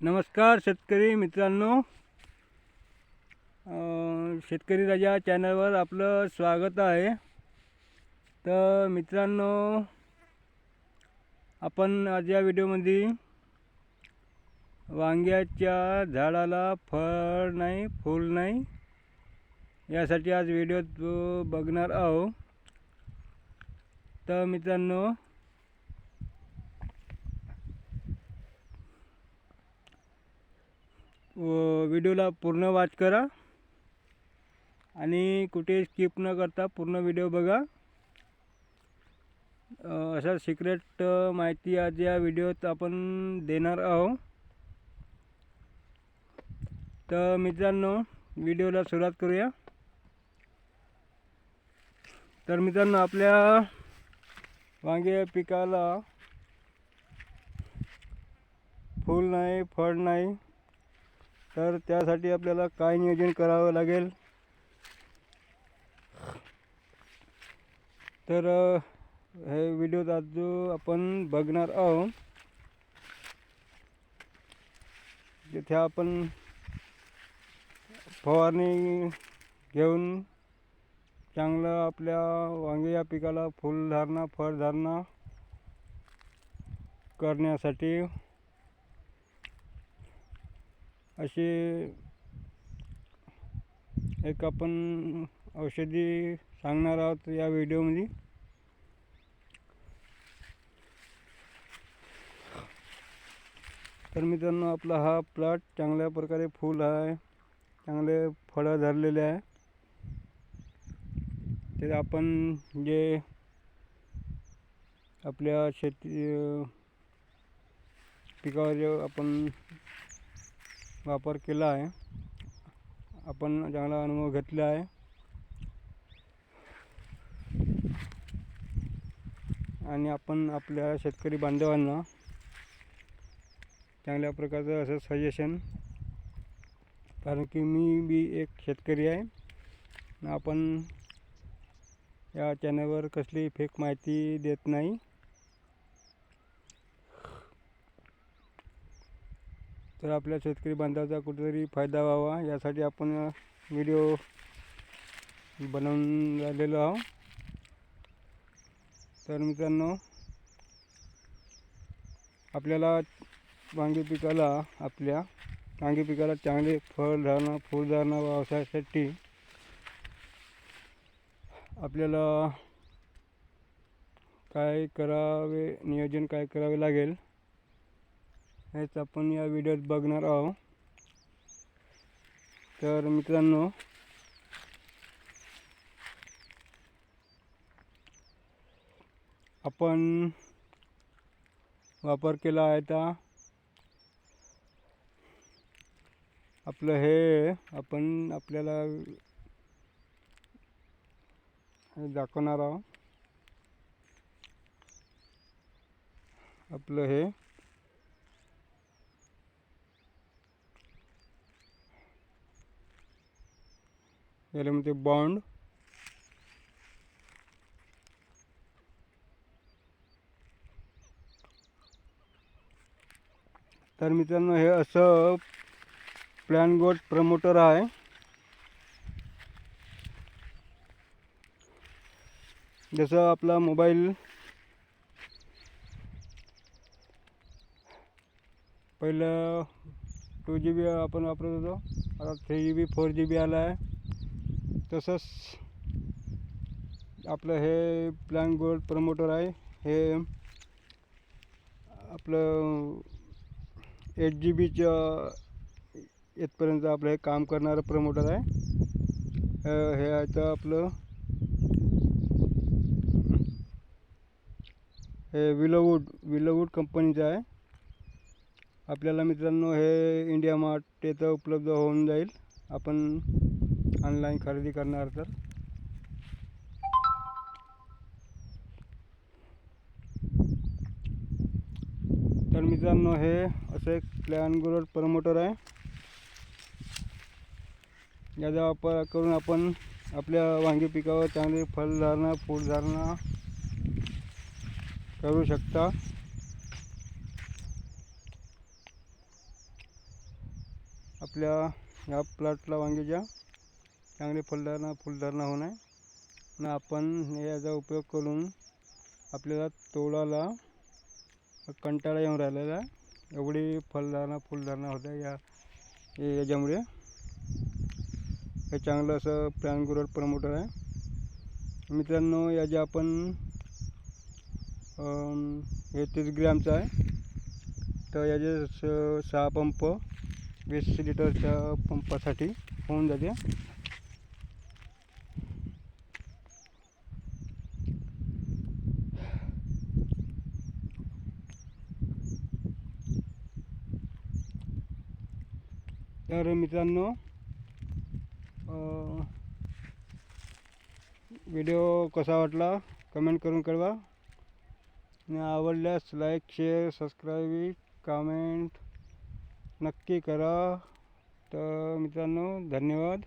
नमस्कार शेतकरी मित्रांनो. शेतकरी राजा चॅनलवर आपलं स्वागत आहे. तर मित्रांनो आपण आज या व्हिडिओमध्ये वांग्याच्या झाडाला फळ नाही फूल नाही यासाठी आज व्हिडिओ बघणार आहो तर मित्रांनो व्हिडिओला पूर्ण वाच करा. आणि कुठे स्किप न करता पूर्ण व्हिडिओ बघा. अशा सिक्रेट माहिती आज या व्हिडिओत आपण देणार आहोत. तर मित्रांनो व्हिडिओला सुरुवात करूया. तर मित्रांनो आपल्या वांगे पिकाला फूल नाही फळ नाही तर त्यासाठी आपल्याला काय नियोजन करावं लागेल? तर हे व्हिडिओ आज जो आपण बघणार आहोत तिथे आपण फवारणी घेऊन चांगलं आपल्या वांगे या पिकाला फुलधारणा फळधारणा करण्यासाठी असे एक आपण औषधी सांगणार आहोत या व्हिडिओमध्ये. तर मित्रांनो आपला हा प्लॉट चांगल्या प्रकारे फूल आहे चांगले फळं धरलेले आहे. ते आपण जे आपल्या शेती पिकावर जे आपण वापर केला आहे. आपण चांगला अनुभव घेतला आहे. आणि आपण आपल्या शेतकरी बांधवांना चांगल्या प्रकारचं असं सजेशन कारण की मी बी एक शेतकरी आहे. आपण या चॅनलवर कसली फेक माहिती देत नाही. तर आपल्या शेतकरी बांधवाचा कुठेतरी फायदा व्हावा यासाठी आपण व्हिडिओ बनवून राहिलेलो आहोत. तर मित्रांनो आपल्याला वांगी पिकाला आपल्या वांगी पिकाला चांगले फळ धारणं फूल व्यवसायासाठी आपल्याला काय करावे नियोजन काय करावे लागेल? हेच आपण या व्हिडिओत बघणार आहोत. तर मित्रांनो आपण वापर केला आहे तर आपलं हे आपण आपल्याला हे दाखवणार आहोत. आपलं हे. याला म्हणते बॉन्ड तर मित्रांनो हे असं प्लॅन गोट प्रमोटर आहे. जसं आपला मोबाईल पहिलं टू जी बी आपण वापरत होतो. आता three G B four G B आला आहे तसंच आपलं हे प्लॅन गोल्ड प्रमोटर आहे. हे आपलं एट जी बीच्या इथपर्यंत आपलं हे काम करणारं प्रमोटर आहे. हे आहे तर आपलं हे विलोवूड विलोवूड कंपनीचं आहे. आपल्याला मित्रांनो हे इंडिया मार्ट इथं उपलब्ध होऊन जाईल. आपण ऑनलाईन खरेदी करणार तर? तर मित्रांनो हे असं एक प्लॅन ग्रोड प्रमोटर आहे. याचा वापर करून आपण आपल्या वांगी पिकावर चांगली फळधारणा फूलधारणा करू शकता. आपल्या ह्या प्लॉटला वांगीच्या चांगली फुलधारणा फुलधारणा होणार आणि आपण याचा उपयोग करून आपल्याला तोडाला कंटाळा येऊन राहिलेला आहे. एवढी फलधारणा फुलधारणा होत्या या याच्यामुळे. हे चांगलं असं प्लॅन प्रमोटर आहे. मित्रांनो याचे आपण हे तीस ग्रॅमचं आहे. तर याचे स सहा पंप वीस लिटरच्या पंपासाठी होऊन जाते. तर मित्रांनो व्हिडिओ कसा वाटला कमेंट करून कळवा. आणि आवडल्यास लाईक शेअर सबस्क्राईब कमेंट नक्की करा. तर मित्रांनो धन्यवाद.